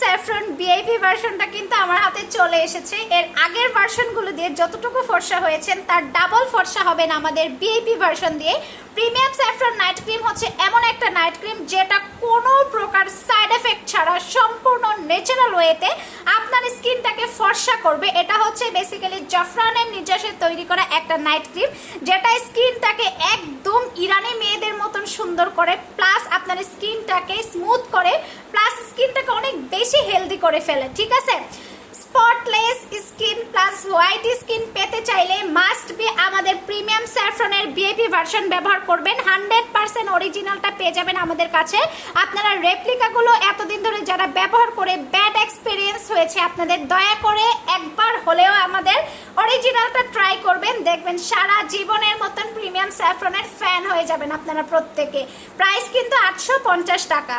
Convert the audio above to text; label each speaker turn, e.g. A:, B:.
A: Saffron VIP ভার্সনটা কিন্তু আমার হাতে চলে এসেছে। এর আগের ভার্সনগুলো দিয়ে যতটুকু ফর্সা হয়েছেন, তার ডাবল ফর্সা হবেন আমাদের ভিআইপি ভার্সন দিয়ে। প্রিমিয়াম স্যাফরন নাইট ক্রিম হচ্ছে এমন একটা নাইট ক্রিম যেটা কোনো প্রকার সাইড এফেক্ট ছাড়া সম্পূর্ণ ন্যাচারাল ওয়েতে আপনার স্কিনটাকে ফর্সা করবে। এটা হচ্ছে বেসিক্যালি জাফরানের নির্যাসে তৈরি করা একটা নাইট ক্রিম যেটা স্কিনটাকে একদম ইরানি সুন্দর করে প্লাস আপনার স্কিনটাকে স্মুথ করে প্লাস স্কিনটাকে অনেক বেশি হেলদি করে ফেলে, ঠিক আছে? Spotless skin plus white skin পেতে চাইলে মাস্ট বি আমাদের প্রিমিয়াম স্যাফরনের বিএপি ভার্সন ব্যবহার করবেন। হান্ড্রেড পার্সেন্ট অরিজিনালটা পেয়ে যাবেন আমাদের কাছে। আপনারা রেপ্লিকাগুলো এতদিন ধরে যারা ব্যবহার করে ব্যাড এক্সপিরিয়েন্স হয়েছে, আপনাদের দয়া করে অরিজিনালটা ট্রাই করবেন, দেখবেন সারা জীবনের মতন প্রিমিয়াম স্যাফরনের ফ্যান হয়ে যাবেন আপনারা প্রত্যেকে। প্রাইস কিন্তু আটশো পঞ্চাশ টাকা।